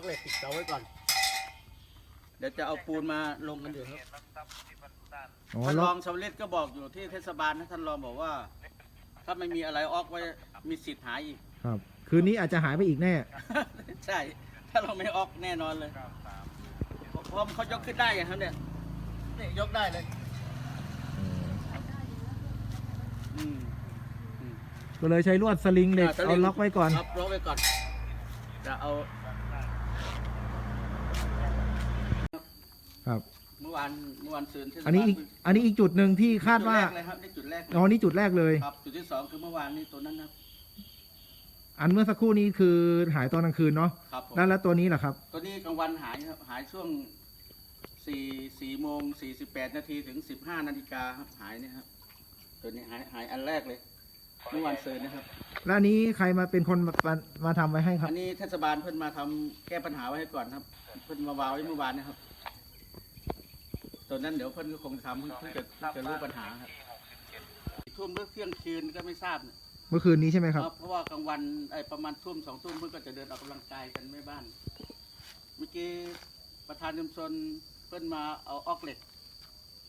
เอาเหล็กติดเสาไว้ก่อน เดี๋ยวจะเอาปูนมาลงกันอยู่ครับอ๋อท่านล็รออกงชาวลิตก็บอกอยู่ที่เทศบาลนะท่านรองบอกว่า ถ้าไม่มีอะไรออกไว้มีสิทธิ์หายอีก ครับ คืนนี้อาจจะหายไปอีกแน่ ใช่ ถ้าเราไม่ออกแน่นอนเลยเพราะเขายกขึ้นได้อย่างครับเนี่ยนี่ยกได้เลย อืมอืมก็เลยใช้ลวดสลิงเหล็กอ่าสลิเอางล็อกไว้ก่อนครับล็อกไว้ก่อนจะเอา ครับ เมื่อวานเมื่อวานซืนเทศบาลอันนี้อีกอันนี้อีกจุดหนึ่งที่คาดว่าจุแรกเลยครับนี่จุดแรกเลยอ๋อนี่จุดแรกเลย ครับจุดที่สองคือเมื่อวานนี้ตัวนั้นนะครับอันเมื่อสักครู่นี้คือหายตอนกลางคืนเนาะครับผมแล้วแล้วตัวนี้ล่ะครับ ตัวนี้กลางวันหายครับหายช่วงสี่สี่โมงสี่สิบแปดนาทีถึงสิบห้านาฬิกาครับหายเนี่ยครับตัวนี้หายหายอันแรกเลย เมื่อวานซืนนะครับ แล้วอันนี้ใครมาเป็นคนมามามาทำไว้ให้ครับ อันนี้เทศบาลเพิ่นมาทำแก้ปัญหาไว้ให้ก่อนครับ เพิ่นมาวางไว้เมื่อวานนะครับ ตัวนั้นเดี๋ยวเพิ่นก็คงทำเพิ่งจะเพิ่งจะรู้ปัญหาครับทุ่มหรือเที่ยงคืนก็ไม่ทราบนะเมื่อคืนนี้ใช่ไหมครับ เพราะว่ากลางวันไอ้ประมาณทุ่มสองทุ่มเพิ่นก็จะเดินออกกำลังกายกันไม่บ้าน เมื่อกี้ประธานชุมชนเพิ่นมาเอาออกเหล็ก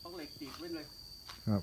ออกเหล็กตีกไว้เลย ครับ